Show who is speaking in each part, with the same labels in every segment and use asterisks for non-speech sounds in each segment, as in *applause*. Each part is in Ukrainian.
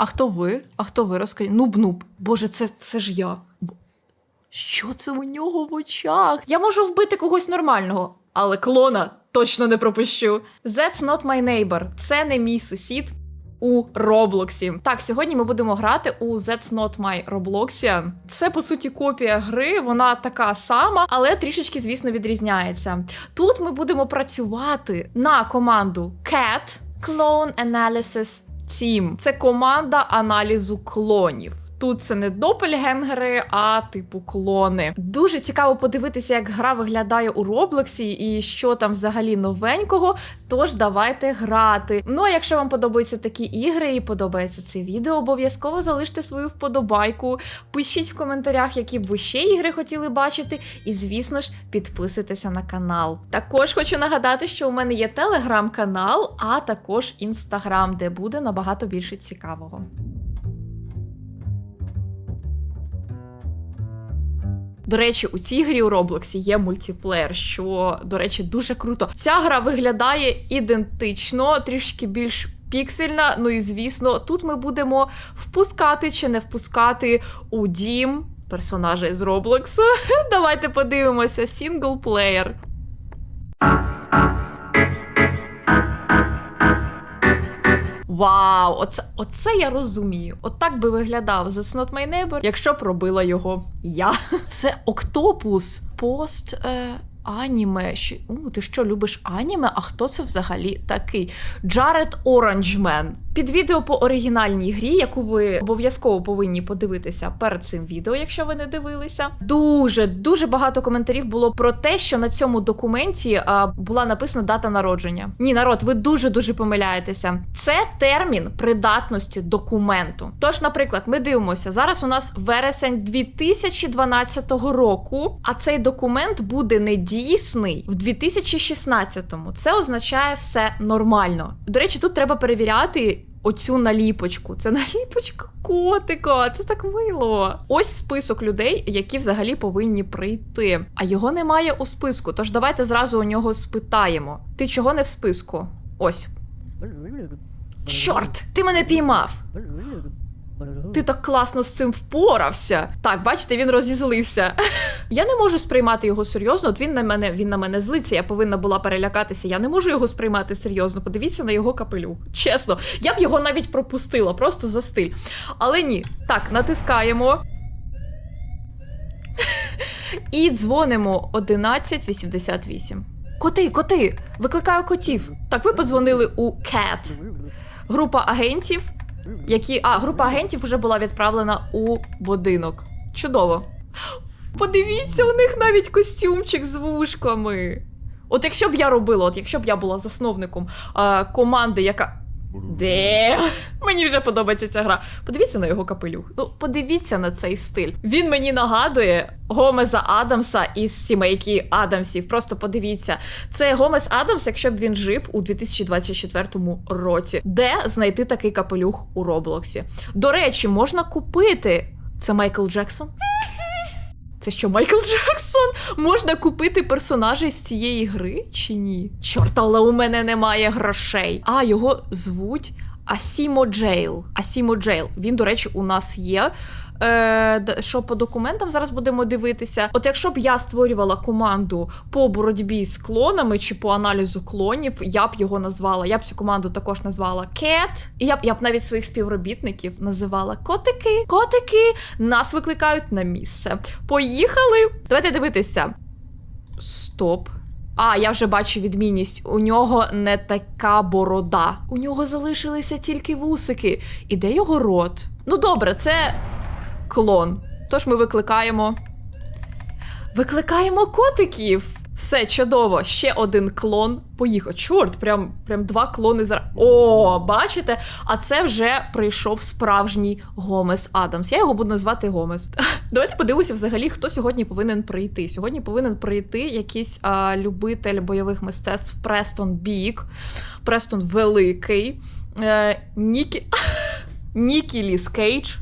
Speaker 1: А хто ви? А хто ви? Розкажіть. Нуб-нуб. Боже, це, це ж я. Що це у нього в очах? Я можу вбити когось нормального, але клона точно не пропущу. That's not my neighbor. Це не мій сусід. У Роблоксі. Так, сьогодні ми будемо грати у That's Not My Robloxian. Це по суті копія гри, вона така сама, але трішечки, звісно, відрізняється. Тут ми будемо працювати на команду CAT Clone Analysis Team. Це команда аналізу клонів. Тут це не допельгенгери, а типу клони. Дуже цікаво подивитися, як гра виглядає у Роблоксі і що там взагалі новенького. Тож давайте грати. Ну а якщо вам подобаються такі ігри і подобається це відео, обов'язково залиште свою вподобайку. Пишіть в коментарях, які б ви ще ігри хотіли бачити. І, звісно ж, підписуйтеся на канал. Також хочу нагадати, що у мене є телеграм-канал, а також інстаграм, де буде набагато більше цікавого. До речі, у цій грі у Роблоксі є мультиплеєр, що, до речі, дуже круто. Ця гра виглядає ідентично, трішки більш піксельна. Ну і звісно, тут ми будемо впускати чи не впускати у дім персонажа з Роблоксу. *laughs* Давайте подивимося: сінглплеєр. Вау, оце, оце я розумію. От би виглядав The Not My Neighbor, якщо б робила його я. Це Октопус пост. Е... Аніме. У, ти що, любиш аніме? А хто це взагалі такий? Джаред Оранжмен. Під відео по оригінальній грі, яку ви обов'язково повинні подивитися перед цим відео, якщо ви не дивилися. Дуже дуже багато коментарів було про те, що на цьому документі а, була написана дата народження. Ні, народ, ви дуже дуже помиляєтеся. Це термін придатності документу. Тож, наприклад, ми дивимося зараз. У нас вересень 2012 року, а цей документ буде недійсний в 2016-му. Це означає все нормально. До речі, тут треба перевіряти. Оцю наліпочку. Це наліпочка котика. Це так мило. Ось список людей, які взагалі повинні прийти. А його немає у списку. Тож давайте зразу у нього спитаємо: ти чого не в списку? Ось. Чорт! Ти мене піймав! Ти так класно з цим впорався. Так, бачите, він розізлився. *laughs* Я не можу сприймати його серйозно. От він на мене він на мене злиться. Я повинна була перелякатися. Я не можу його сприймати серйозно. Подивіться на його капелюх. Чесно, я б його навіть пропустила, просто за стиль. Але ні. Так, натискаємо. *laughs* І дзвонимо 1188. Коти, коти! Викликаю котів. Так, ви подзвонили у CAT. Група агентів які. А, група агентів вже була відправлена у будинок. Чудово. Подивіться, у них навіть костюмчик з вушками. От якщо б я робила, от якщо б я була засновником а, команди, яка. Де? *laughs* Мені вже подобається ця гра. Подивіться на його капелюх. Ну, подивіться на цей стиль. Він мені нагадує Гомеза Адамса із сімейки Адамсів. Просто подивіться. Це Гомес Адамс, якщо б він жив у 2024 році. Де знайти такий капелюх у Роблоксі? До речі, можна купити. Це Майкл Джексон? Це що, Майкл Джексон? Можна купити персонажа з цієї гри чи ні? Чорт, але у мене немає грошей. А його звуть Асімо Джейл. Асімо Джейл. Він, до речі, у нас є. Е, що по документам зараз будемо дивитися. От якщо б я створювала команду по боротьбі з клонами чи по аналізу клонів, я б його назвала. Я б цю команду також назвала Cat. І я б я б навіть своїх співробітників називала котики. Котики нас викликають на місце. Поїхали. Давайте дивитися. Стоп. А, я вже бачу відмінність. У нього не така борода. У нього залишилися тільки вусики. І де його рот? Ну добре, це клон. Тож ми викликаємо. Викликаємо котиків. Все чудово. Ще один клон. Поїхав. Чорт, прям, прям два клони зараз. О, бачите? А це вже прийшов справжній Гомес Адамс. Я його буду назвати Гомес. *laughs* Давайте подивимося взагалі, хто сьогодні повинен прийти. Сьогодні повинен прийти якийсь а, любитель бойових мистецтв Престон Бік, Престон Великий, е, Нікі. *laughs* Нікіліс Кейдж.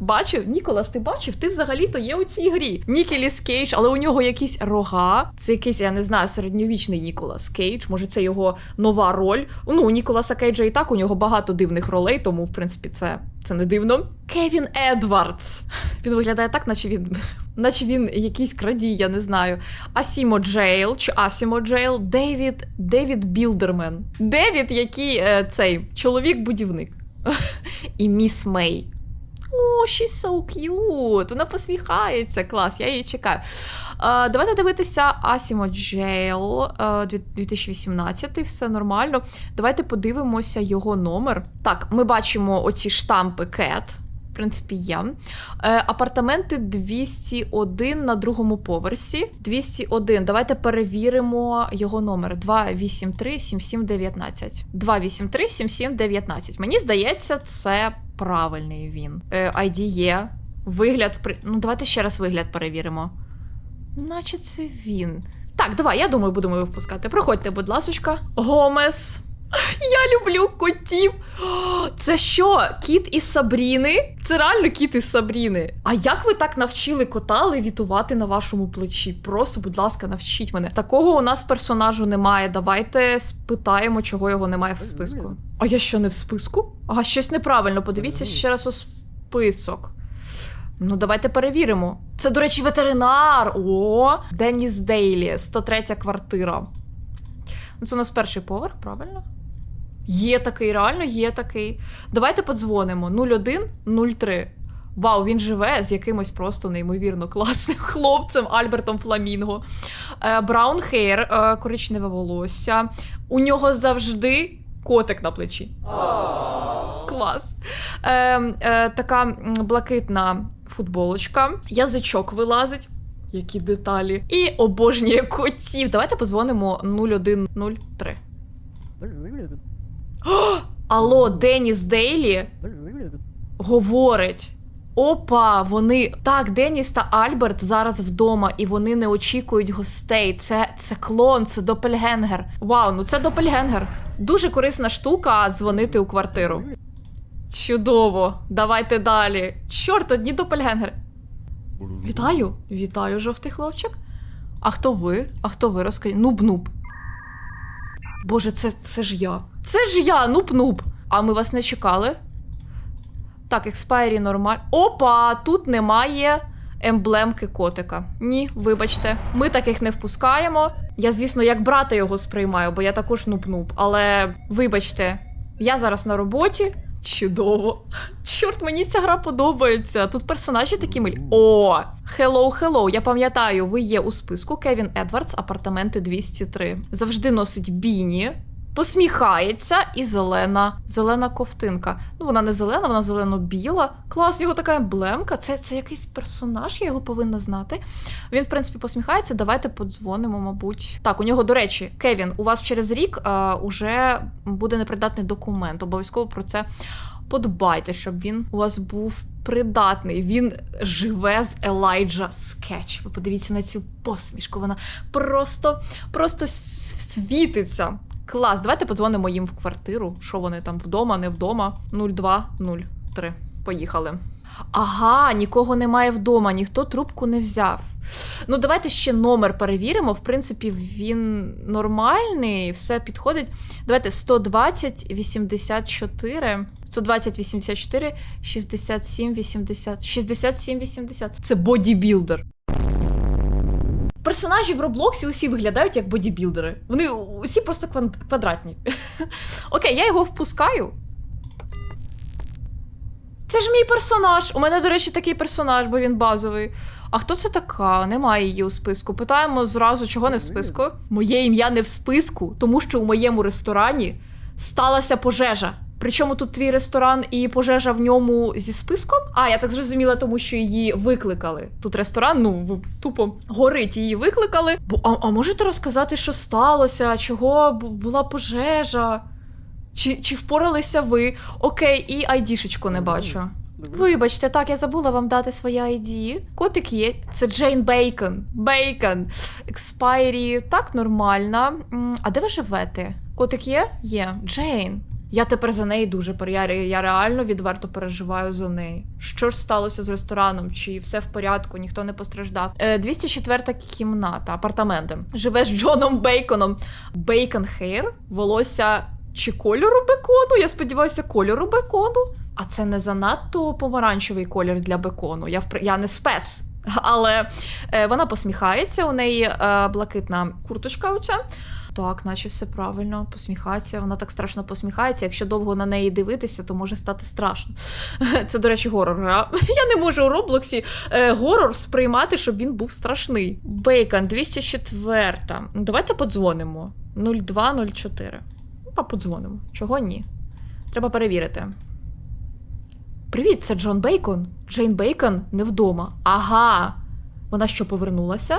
Speaker 1: Бачив? Ніколас, ти бачив? Ти взагалі-то є у цій грі. Нікіліс Кейдж, але у нього якісь рога. Це якийсь, я не знаю, середньовічний Ніколас Кейдж. Може, це його нова роль. Ну, у Ніколаса Кейджа і так у нього багато дивних ролей, тому, в принципі, це, це не дивно. Кевін Едвардс. Він виглядає так, наче він. Наче він якийсь крадій, я не знаю. Асімо Джейл чи Асімо Джейл, Девід, Девід Білдермен. Девід, який е, цей чоловік-будівник. *laughs* І міс Мей. О, she's so cute. Вона посміхається. Клас, я її чекаю. Е, давайте дивитися Асімо Джейл е, 2018, все нормально. Давайте подивимося його номер. Так, ми бачимо оці штампи Cat. В принципі, є. Е, апартаменти 201 на другому поверсі. 201. Давайте перевіримо його номер 283 7719. 283 7719. Мені здається, це правильний він. Е, ID є. Вигляд. Ну, давайте ще раз вигляд перевіримо. Наче це він. Так, давай, я думаю, будемо його впускати. Проходьте, будь ласочка. Гомес. *laughs* Я люблю котів. Це що, кіт із Сабріни? Це реально кіт із Сабріни. А як ви так навчили кота левітувати на вашому плечі? Просто, будь ласка, навчіть мене. Такого у нас персонажу немає. Давайте спитаємо, чого його немає в списку. А я що не в списку? Ага, щось неправильно. Подивіться ще раз у список. Ну, давайте перевіримо. Це, до речі, ветеринар. О, Деніс Дейлі, 103 квартира. Це у нас перший поверх, правильно? Є такий, реально є такий. Давайте подзвонимо 0103. Вау, він живе з якимось просто неймовірно класним *laughs* хлопцем Альбертом Фламінго. Е, Браун хейр, е, коричневе волосся. У нього завжди котик на плечі. Клас. Е, е, така блакитна футболочка, язичок вилазить. Які деталі. І обожнює котів. Давайте подзвонимо 0103. *gasps* Алло, Деніс Дейлі говорить. Опа, вони так, Деніс та Альберт зараз вдома, і вони не очікують гостей. Це, це клон, це допельгенгер. Вау, ну це допельгенгер. Дуже корисна штука дзвонити у квартиру. Чудово, давайте далі. Чорт, одні допельгенгери. Вітаю, вітаю, жовтий хлопчик. А хто ви? А хто ви? Розкажіть. Нуб-нуб. Боже, це, це ж я. Це ж я, нуб-нуб. А ми вас не чекали. Так, експайрі нормаль. Опа! Тут немає емблемки котика. Ні, вибачте, ми таких не впускаємо. Я, звісно, як брата його сприймаю, бо я також нуб-нуб. Але вибачте, я зараз на роботі. Чудово. Чорт, мені ця гра подобається. Тут персонажі такі милі. О! Hello, hello. Я пам'ятаю, ви є у списку Кевін Едвардс, апартаменти 203. Завжди носить біні. Посміхається і зелена, зелена ковтинка. Ну, вона не зелена, вона зелено-біла. Клас, в нього така емблемка. Це, це якийсь персонаж, я його повинна знати. Він, в принципі, посміхається. Давайте подзвонимо, мабуть. Так, у нього, до речі, Кевін, у вас через рік а, уже буде непридатний документ. Обов'язково про це подбайте, щоб він у вас був придатний. Він живе з Елайджа Скетч. Ви подивіться на цю посмішку. Вона просто, просто світиться. Клас, давайте подзвонимо їм в квартиру. Що вони там вдома, не вдома. 0203. Поїхали. Ага, нікого немає вдома, ніхто трубку не взяв. Ну, давайте ще номер перевіримо. В принципі, він нормальний, все підходить. Давайте 120 84. 120 84 67 80. 67 80. Це бодібілдер. Персонажі в Роблоксі усі виглядають як бодібілдери. Вони усі просто квадратні. *laughs* Окей, я його впускаю. Це ж мій персонаж. У мене, до речі, такий персонаж, бо він базовий. А хто це така? Немає її у списку. Питаємо зразу, чого не в списку. Моє ім'я не в списку, тому що у моєму ресторані сталася пожежа. Причому тут твій ресторан і пожежа в ньому зі списком? А, я так зрозуміла, тому що її викликали. Тут ресторан, ну тупо горить, її викликали. Бо а, а можете розказати, що сталося? Чого була пожежа? Чи, чи впоралися ви? Окей, і айдішечку не бачу. Вибачте, так, я забула вам дати своє ID. Котик є. Це Джейн Бейкон. Бейкон. Експайрі. Так, нормально. А де ви живете? Котик є? Є. Джейн. Я тепер за неї дуже пер- я, реально відверто переживаю за неї. Що ж сталося з рестораном? Чи все в порядку, ніхто не постраждав? Е, 204 кімната, апартаменти. Живе з Джоном Бейконом. Бейкон хейр, волосся чи кольору бекону? Я сподіваюся, кольору бекону. А це не занадто помаранчевий колір для бекону. Я впри... я не спец. Але е, вона посміхається, у неї е, блакитна курточка оця. Так, наче все правильно, посміхається. Вона так страшно посміхається. Якщо довго на неї дивитися, то може стати страшно. *laughs* Це, до речі, горор гра. *laughs* Я не можу у Роблоксі е, горор сприймати, щоб він був страшний. Бейкон 204. Ну, Давайте подзвонимо. 0204. Ну, подзвонимо. Чого ні? Треба перевірити. Привіт, це Джон Бейкон. Джейн Бейкон не вдома. Ага. Вона що повернулася?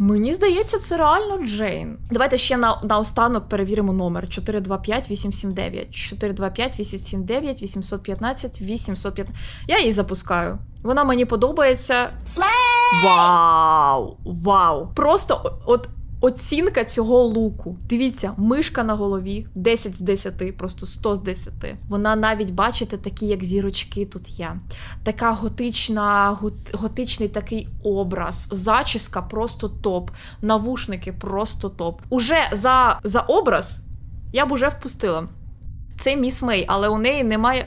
Speaker 1: Мені здається, це реально Джейн. Давайте ще на, останок перевіримо номер 425 879. 425 879 815 815. Я її запускаю. Вона мені подобається. Вау! Вау! Просто от оцінка цього луку. Дивіться, мишка на голові 10 з 10, просто 100 з 10. Вона навіть, бачите, такі, як зірочки тут є. Така готична, готичний такий образ. Зачіска просто топ. Навушники просто топ. Уже за, за образ я б уже впустила. Це міс Мей, але у неї немає.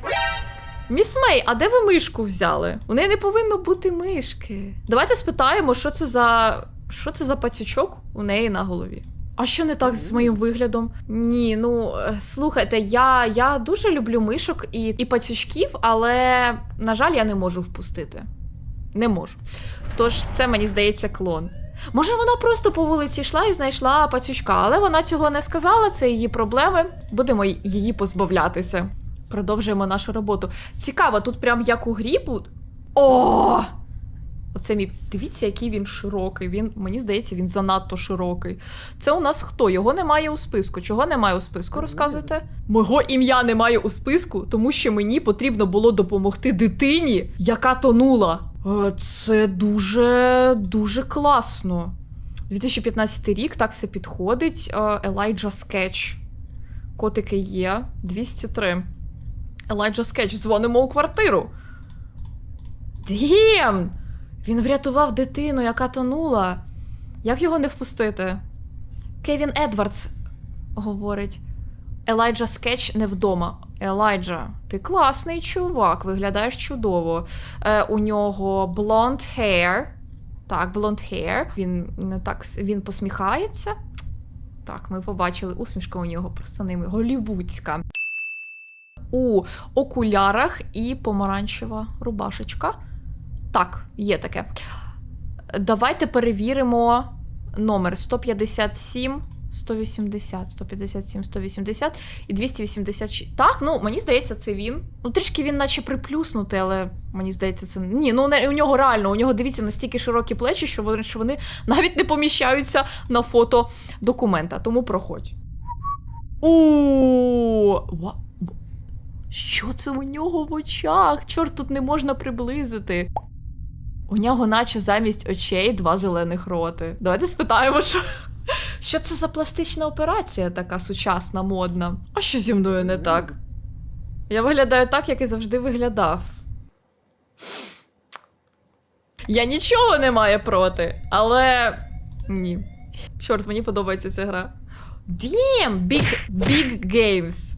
Speaker 1: Міс Мей, а де ви мишку взяли? У неї не повинно бути мишки. Давайте спитаємо, що це за. Що це за пацючок у неї на голові? А що не так з моїм виглядом? Ні, ну е, слухайте, я, я дуже люблю мишок і, і пацючків, але, на жаль, я не можу впустити. Не можу. Тож це мені здається клон. Може, вона просто по вулиці йшла і знайшла пацючка, але вона цього не сказала, це її проблеми. Будемо її позбавлятися. Продовжуємо нашу роботу. Цікаво, тут прям як у грі. О! Оце мій. Дивіться, який він широкий. Він, мені здається, він занадто широкий. Це у нас хто? Його немає у списку. Чого немає у списку? Розказуйте? Мого ім'я немає у списку, тому що мені потрібно було допомогти дитині, яка тонула. Е, Це дуже дуже класно. 2015 рік так все підходить. Е, Елайджа Скетч. Котики є. 203. Елайджа Скетч. Дзвонимо у квартиру. Дім! Він врятував дитину, яка тонула. Як його не впустити? Кевін Едвардс говорить: Елайджа Скетч не вдома. Елайджа, ти класний чувак, виглядаєш чудово. Е, у нього блонд hair. Так, блонд hair. Він не так він посміхається. Так, ми побачили усмішка у нього просто ними голівудська. У окулярах і помаранчева рубашечка. Так, є таке. Давайте перевіримо номер 157, 180, 157, 180 і 286. Так, ну мені здається, це він. Ну, трішки він наче приплюснутий, але мені здається, це. Ні, ну у нього реально, у нього дивіться настільки широкі плечі, що вони, що вони навіть не поміщаються на фото документа. Тому проходь. У Що це у нього в очах? Чорт, тут не можна приблизити. У нього, наче замість очей, два зелених роти. Давайте спитаємо, що. Що це за пластична операція така сучасна, модна? А що зі мною не так? Я виглядаю так, як і завжди виглядав. Я нічого не маю проти, але. Ні. Чорт, мені подобається ця гра. Damn! Big, big Games.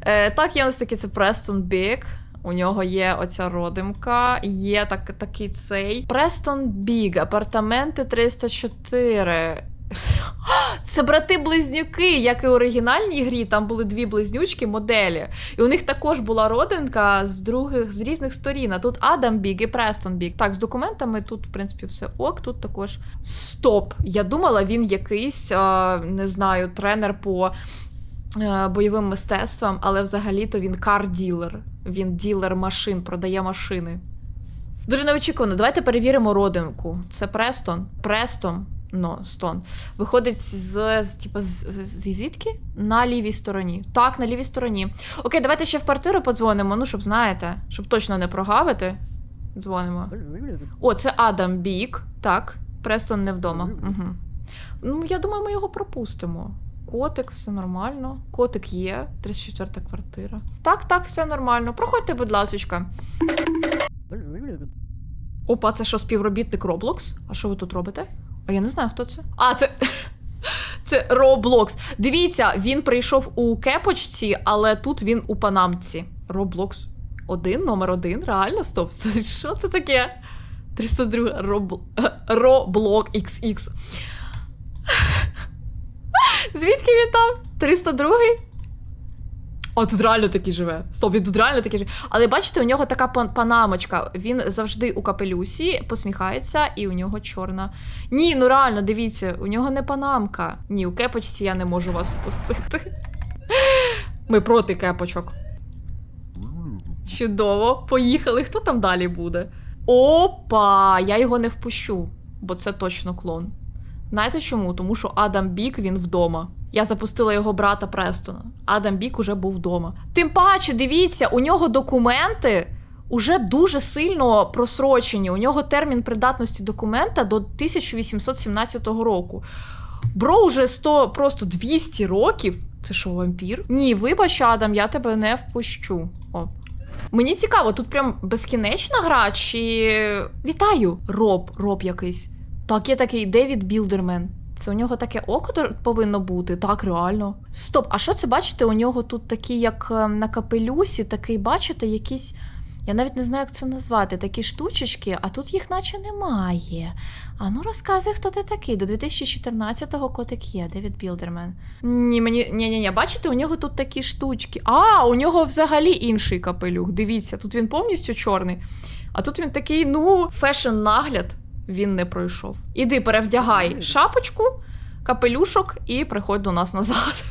Speaker 1: Е, так, є у нас таки це Preston Big. У нього є оця родимка, є так, такий цей. Preston Big, апартаменти 304. *gasps* Це брати-близнюки, як і у оригінальній грі, там були дві близнючки моделі. І у них також була родинка з других, з різних сторін. А тут Адам Біг і Престон Біг. Так, з документами тут, в принципі, все ок. Тут також стоп. Я думала, він якийсь, не знаю, тренер по е, бойовим мистецтвам, але взагалі-то він кар-ділер. Він ділер машин, продає машини. Дуже неочікувано. Давайте перевіримо родинку. Це Престон. Престон. Ну, Стон. Виходить з, з, типу, з, з, звідки? На лівій стороні. Так, на лівій стороні. Окей, давайте ще в квартиру подзвонимо, ну, щоб знаєте, щоб точно не прогавити. Дзвонимо. О, це Адам Бік. Так, Престон не вдома. Угу. Ну, я думаю, ми його пропустимо. Котик, все нормально. Котик є, 34 квартира. Так, так, все нормально. Проходьте, будь ласочка. Опа, це що, співробітник Roblox? А що ви тут робите? А я не знаю, хто це. А, це. *laughs* Це Roblox. Дивіться, він прийшов у кепочці, але тут він у панамці. Roblox. Один, номер один. Реально, стоп. *laughs* Що це таке? 302 Robl... Roblox XX. Звідки він там? 302? А тут реально такий живе. Стоп, він тут реально такий живе. Але бачите, у нього така панамочка. Він завжди у капелюсі, посміхається, і у нього чорна. Ні, ну реально, дивіться, у нього не панамка. Ні, у кепочці я не можу вас впустити. *laughs* Ми проти кепочок. Чудово, поїхали. Хто там далі буде? Опа! Я його не впущу, бо це точно клон. Знаєте чому? Тому що Адам Бік він вдома. Я запустила його брата Престона. Адам Бік уже був вдома. Тим паче, дивіться, у нього документи уже дуже сильно просрочені. У нього термін придатності документа до 1817 року. Бро уже 100, просто 200 років. Це що, вампір? Ні, вибач, Адам, я тебе не впущу. О. Мені цікаво, тут прям безкінечна гра, чи. Вітаю! Роб, роб якийсь. Так, є такий Девід Білдермен. Це у нього таке око повинно бути, так, реально. Стоп, а що це бачите? У нього тут такі, як е, на капелюсі, такий, бачите, якісь. Я навіть не знаю, як це назвати, такі штучечки, а тут їх наче немає. А ну розказуй, хто ти такий. До 2014-го котик є, Девід Білдермен. Ні, мені ні, ні, ні, бачите, у нього тут такі штучки. А, у нього взагалі інший капелюх. Дивіться, тут він повністю чорний. А тут він такий, ну, фешн-нагляд він не пройшов. Іди, перевдягай шапочку, капелюшок і приходь до нас назад.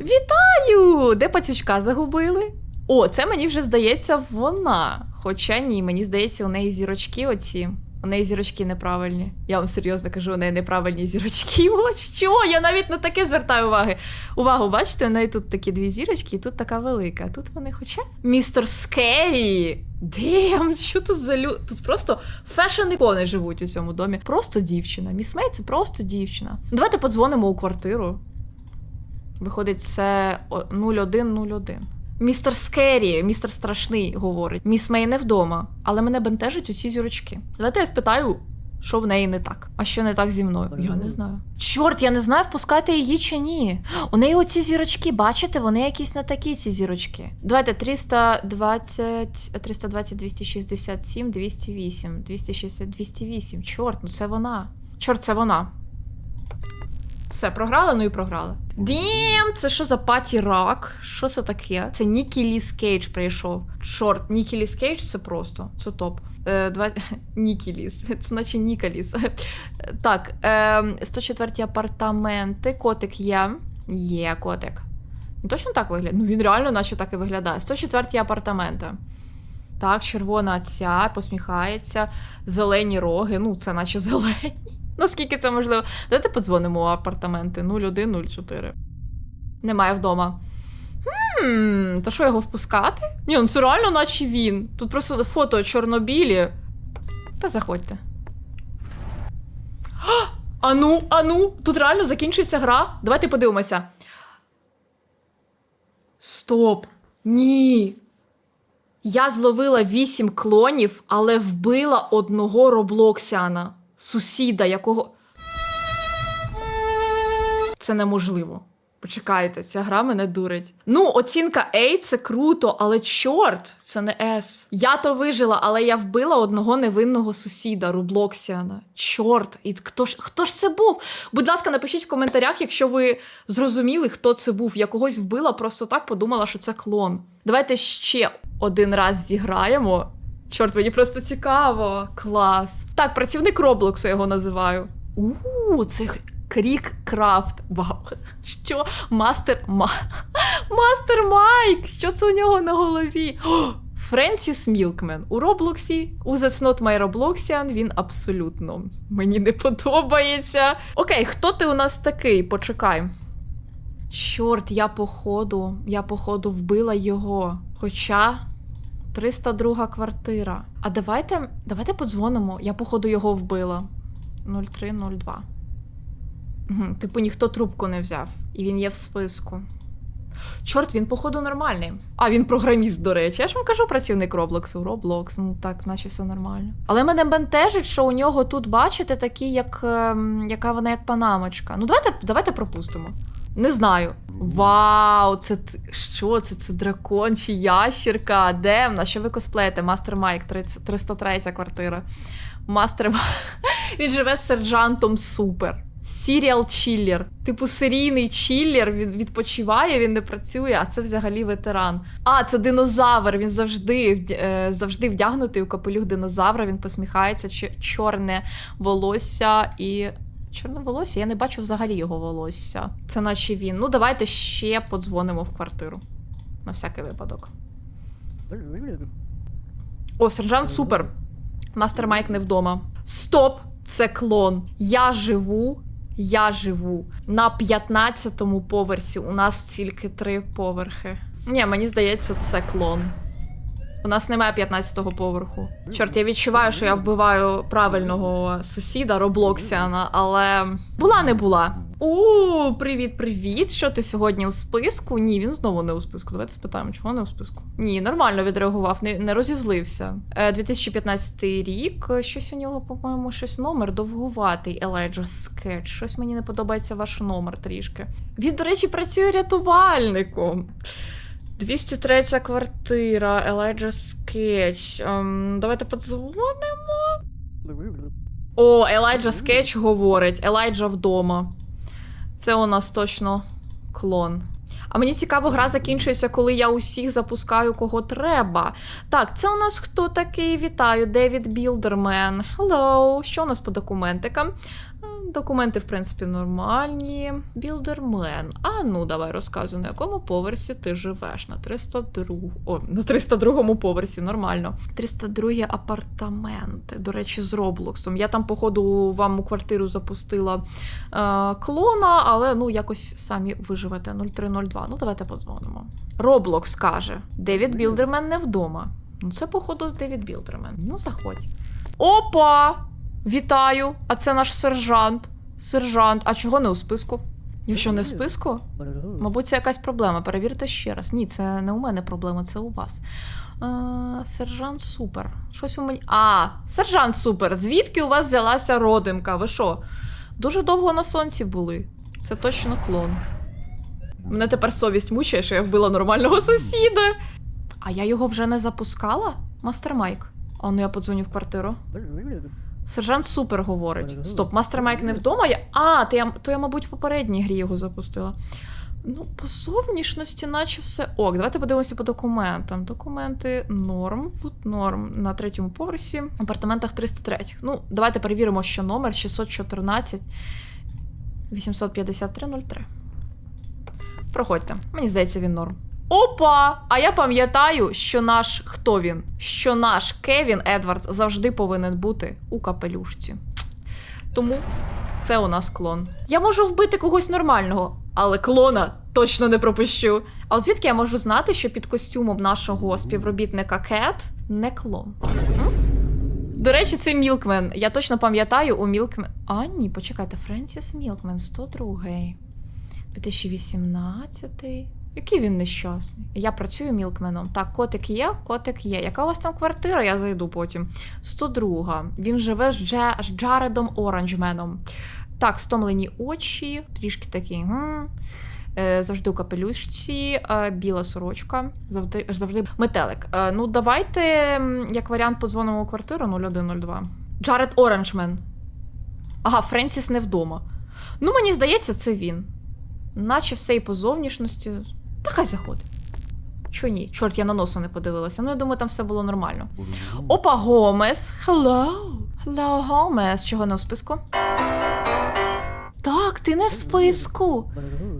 Speaker 1: Вітаю! Де пацючка загубили? О, це мені вже здається вона. Хоча ні, мені здається, у неї зірочки оці. У неї зірочки неправильні. Я вам серйозно кажу, у неї неправильні зірочки. *laughs* О, що? Я навіть на таке звертаю уваги. Увагу, бачите, у неї тут такі дві зірочки, і тут така велика. Тут вони хоча. Містер Скері! Дем, що тут за лю... Тут просто фешн-ікони живуть у цьому домі. Просто дівчина. Міс Мей це просто дівчина. Давайте подзвонимо у квартиру. Виходить, це о- 0101. Містер Скері, містер страшний говорить. Міс Мей не вдома, але мене бентежать оці зірочки. Давайте я спитаю, що в неї не так. А що не так зі мною? Я не знаю. Чорт, я не знаю, впускати її чи ні. У неї оці зірочки, бачите, вони якісь не такі, ці зірочки. Давайте 320, 320, 267, 208, 260, 208. Чорт, ну це вона. Чорт, це вона. Все, програли, ну і програли. Дім, це що за паті рак? Що це таке? Це Нікі Ліс Кейдж прийшов. Чорт, Нікі Ліс Кейдж це просто. Це топ. Е, два... *laughs* Нікі Ліс. *laughs* Це наче Ніка Ліс. *laughs* Так, е, 104 апартаменти. Котик є. Є котик. Він точно так виглядає? Ну він реально, наче так і виглядає. 104 апартаменти. Так, червона ця, посміхається, зелені роги. Ну, це наче зелені. Наскільки це можливо? Давайте подзвонимо у апартаменти 0104. Немає вдома. Хм, та що його впускати? Ні, ну це реально, наче він. Тут просто фото чорнобілі. Та заходьте. А, Ану, ану, тут реально закінчується гра. Давайте подивимося. Стоп. Ні. Я зловила вісім клонів, але вбила одного роблоксяна, сусіда, якого. Це неможливо. Почекайте, ця гра мене дурить. Ну, оцінка A це круто, але чорт, це не S. Я то вижила, але я вбила одного невинного сусіда, Рублоксіана. Чорт, і хто ж хто ж це був? Будь ласка, напишіть в коментарях, якщо ви зрозуміли, хто це був. Я когось вбила, просто так подумала, що це клон. Давайте ще один раз зіграємо. Чорт, мені просто цікаво. Клас. Так, працівник Роблоксу я його називаю. У, це Крік Крафт. Вау. *laughs* Що? Мастер Ма... *laughs* Мастер Майк! Що це у нього на голові? О, Френсіс Мілкмен у Роблоксі. У That's Not My Robloxian він абсолютно мені не подобається. Окей, хто ти у нас такий? Почекай. Чорт, я походу, я походу вбила його. Хоча 302 квартира. А давайте, давайте подзвонимо. Я, походу, його вбила. 0302. Угу, типу, ніхто трубку не взяв. І він є в списку. Чорт, він, походу, нормальний. А, він програміст, до речі. Я ж вам кажу працівник Роблоксу. Роблокс, ну так, наче все нормально. Але мене бентежить, що у нього тут, бачите, такі, як. ем, яка вона як панамочка. Ну, давайте, давайте пропустимо. Не знаю. Вау, це що це? Це дракон чи ящірка? Де вона? Що ви косплеєте? Мастер Майк, 30 303 квартира. Мастер *laughs* Він живе з сержантом супер. Сіріал чиллер. Типу серійний чиллер, він відпочиває, він не працює, а це взагалі ветеран. А, це динозавр. Він завжди, е, завжди вдягнутий у капелюх динозавра. Він посміхається, чорне волосся і. Чорне волосся? Я не бачу взагалі його волосся. Це наче він. Ну, давайте ще подзвонимо в квартиру. На всякий випадок. О, сержант супер. Мастер Майк не вдома. Стоп! Це клон. Я живу. Я живу на 15-му поверсі. У нас тільки три поверхи. Ні, мені здається, це клон. У нас немає 15-го поверху. Чорт, я відчуваю, що я вбиваю правильного сусіда Роблоксіана, але була не була. О, привіт, привіт. Що ти сьогодні у списку? Ні, він знову не у списку. Давайте спитаємо, чого не у списку. Ні, нормально відреагував, не, не розізлився. Е, 2015 рік. Щось у нього, по-моєму, щось номер довгуватий. Елайджа Скетч. Щось мені не подобається ваш номер трішки. Він, до речі, працює рятувальником. 203 квартира, Елайджа Скетч. Ем, давайте подзвонимо. О, Елайджа Скетч говорить. Елайджа вдома. Це у нас точно клон. А мені цікаво, гра закінчується, коли я усіх запускаю кого треба. Так, це у нас хто такий? Вітаю, Девід Білдермен. Hello. Що у нас по документикам? Документи, в принципі, нормальні. Білдермен. А ну, давай розказуй, на якому поверсі ти живеш? На 302. О, на 302 поверсі, нормально. 302 апартаменти. До речі, з Роблоксом. Я там, походу, вам у квартиру запустила е, клона, але ну якось самі виживете 0302. Ну, давайте подзвонимо. Роблокс каже: Девід Білдермен не вдома. Ну, це, походу, Девід Білдермен. Ну, заходь. Опа! Вітаю! А це наш сержант. Сержант, а чого не у списку? Я що, не в списку? Мабуть, це якась проблема. Перевірте ще раз. Ні, це не у мене проблема, це у вас. А, сержант супер. Щось у мені. А, сержант супер. Звідки у вас взялася родимка? Ви що? Дуже довго на сонці були. Це точно клон. Мене тепер совість мучає, що я вбила нормального сусіда. А я його вже не запускала? Мастер Майк. А ну я подзвоню в квартиру. Сержант супер говорить. Стоп, мастер Майк не вдома. Я... А, то я, то я, мабуть, в попередній грі його запустила. Ну, по зовнішності, наче все ок. Давайте подивимося по документам. Документи норм. Тут норм на третьому поверсі, в апартаментах 303. Ну, давайте перевіримо, що номер 614 85303. Проходьте. Мені здається, він норм. Опа! А я пам'ятаю, що наш хто він? Що наш Кевін Едвардс завжди повинен бути у капелюшці. Тому це у нас клон. Я можу вбити когось нормального, але клона точно не пропущу. А от звідки я можу знати, що під костюмом нашого співробітника Кет не клон? До речі, це Мілкмен. Я точно пам'ятаю у Мілкмен. А, ні, почекайте, Френсіс Мілкмен, 102 2018 який він нещасний. Я працюю мілкменом. Так, котик є, котик є. Яка у вас там квартира? Я зайду потім. 102. Він живе з, Дже... з Джаредом Оранжменом. Так, стомлені очі, трішки такі. М. Е, Завжди у капелюшці, е, біла сорочка, завжди, завжди метелик. Е, Ну, давайте, як варіант, подзвонимо у квартиру 0102. Джаред Оранжмен. Ага, Френсіс не вдома. Ну, мені здається, це він. Наче все і по зовнішності. Та хай заходить. Чо ні? Чорт, я на носа не подивилася. Ну, я думаю, там все було нормально. Опа, Гомес. Hello. Hello, Гомес. Чого не в списку? Так, ти не в списку.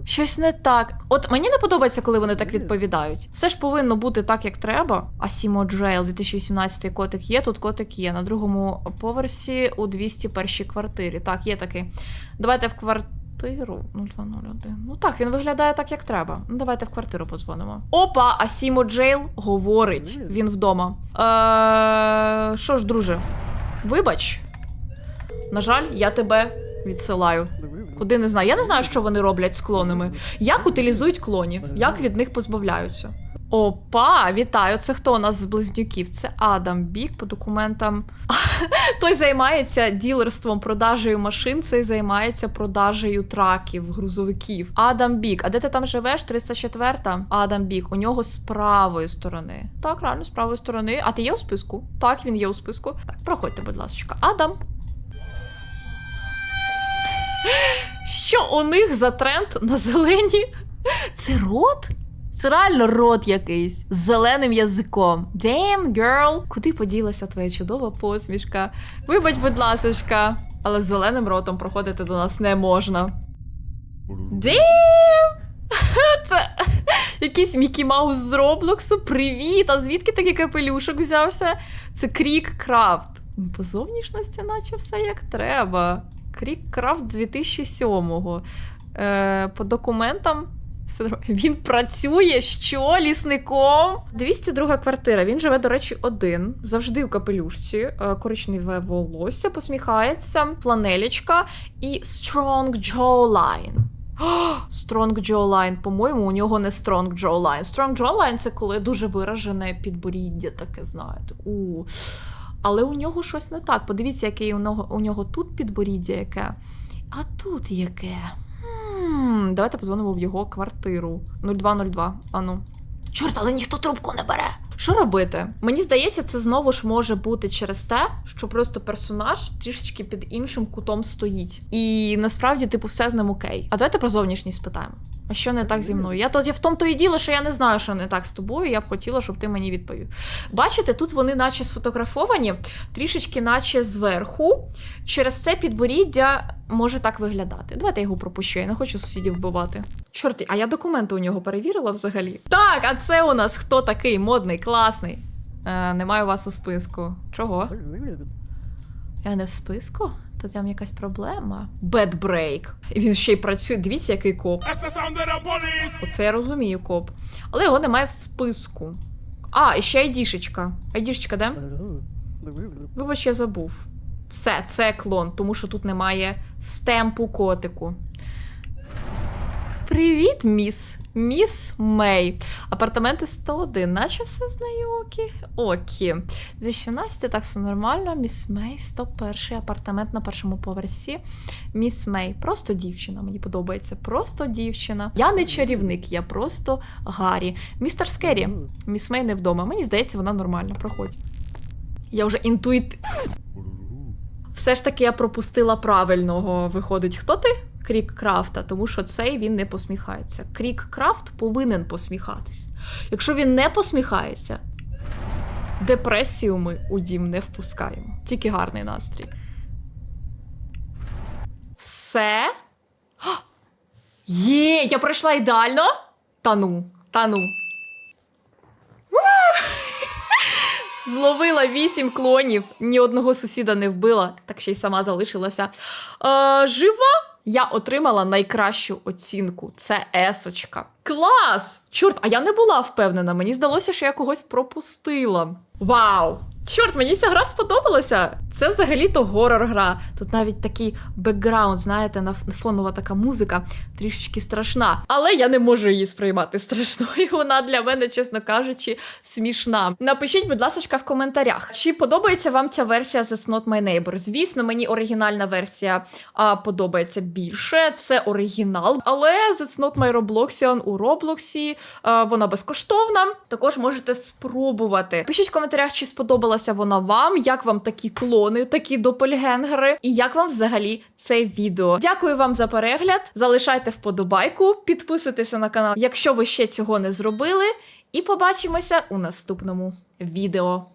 Speaker 1: Щось не так. От мені не подобається, коли вони так відповідають. Все ж повинно бути так, як треба. А Сімо Джейл 2018 котик є, тут котик є. На другому поверсі у 201 квартирі. Так, є такий. Давайте в квартиру. 0201. Ну так, він виглядає так, як треба. Ну, давайте в квартиру подзвонимо. Опа, а Сімо Джейл говорить. Він вдома. Е, Що ж, друже, вибач. На жаль, я тебе відсилаю. Куди не знаю. Я не знаю, що вони роблять з клонами. Як утилізують клонів, як від них позбавляються. Опа, вітаю! Це хто у нас з близнюків? Це Адам Бік по документам. *laughs* Той займається ділерством, продажею машин, цей займається продажею траків, грузовиків. Адам Бік. А де ти там живеш? 304? Адам Бік. У нього з правої сторони. Так, реально, з правої сторони. А ти є у списку? Так, він є у списку. Так, проходьте, будь ласка. Адам. Що у них за тренд на зелені? Це рот? Це реально рот якийсь з зеленим язиком. Damn, girl! Куди поділася твоя чудова посмішка? Вибач, будь ласочка, але з зеленим ротом проходити до нас не можна. Damn! *laughs* Це якийсь Мікі Маус з Роблоксу. Привіт! А звідки такий капелюшок взявся? Це Крік Крафт. Ну, По зовнішності, наче все як треба. Крік Крафт з 2007-го. Е, по документам. Все. Він працює що лісником? 202 квартира. Він живе, до речі, один. Завжди у капелюшці. Е, Коричневе волосся, посміхається, фланелечка і strong jawline. Strong jawline. По-моєму, у нього не strong jawline. Strong jawline – це коли дуже виражене підборіддя, таке, знаєте. У. Але у нього щось не так. Подивіться, яке у нього, у нього тут підборіддя яке. А тут яке? Давайте позвонимо в його квартиру. 0202. Ану. Чорт, але ніхто трубку не бере. Що робити? Мені здається, це знову ж може бути через те, що просто персонаж трішечки під іншим кутом стоїть. І насправді, типу, все з ним окей. А давайте про зовнішність спитаємо. А що не так зі мною? Я тут я в тому то і діло, що я не знаю, що не так з тобою. Я б хотіла, щоб ти мені відповів. Бачите, тут вони наче сфотографовані, трішечки, наче зверху. Через це підборіддя може так виглядати. Давайте я його пропущу, я не хочу сусідів вбивати. Чорт, а я документи у нього перевірила взагалі. Так, а це у нас хто такий модний, класний? Е, немає у вас у списку. Чого? Я не в списку? То там якась проблема. Bad break. І він ще й працює. Дивіться, який коп. Оце я розумію, коп. Але його немає в списку. А, і ще айдішечка. Айдішечка, де? Вибач, я забув. Все, це клон, тому що тут немає стемпу котику. Привіт, міс. Міс Мей. Апартаменти 101, наче все знайокі. Окі. 217, так все нормально. Міс Мей, 101 апартамент на першому поверсі. Міс Мей. Просто дівчина, мені подобається. Просто дівчина. Я не чарівник, я просто Гаррі. Містер Скері. Міс Мей не вдома. Мені здається, вона нормальна. Проходь. Я вже інтуїт. Все ж таки я пропустила правильного. Виходить, хто ти? Крік Крафта, тому що цей він не посміхається. Крік Крафт повинен посміхатись. Якщо він не посміхається, депресію ми у дім не впускаємо. Тільки гарний настрій. Все? А! Є, я пройшла ідеально? Та ну, та ну. *laughs* Зловила вісім клонів, ні одного сусіда не вбила, так ще й сама залишилася. Е, жива? Я отримала найкращу оцінку. Це есочка. Клас! Чорт, а я не була впевнена. Мені здалося, що я когось пропустила. Вау! Чорт, мені ця гра сподобалася. Це взагалі-то горор-гра. Тут навіть такий бекграунд, знаєте, на фонова така музика, трішечки страшна. Але я не можу її сприймати страшною. *laughs* Вона для мене, чесно кажучи, смішна. Напишіть, будь ласка, в коментарях, чи подобається вам ця версія That's Not My Neighbor. Звісно, мені оригінальна версія а, подобається більше. Це оригінал. Але That's Not My Robloxian у Роблоксі вона безкоштовна. Також можете спробувати. Пишіть в коментарях, чи сподобалася вона вам, як вам такі клони, такі допельгенгери, і як вам взагалі це відео. Дякую вам за перегляд. Залишайте вподобайку, підписуйтеся на канал, якщо ви ще цього не зробили. І побачимося у наступному відео.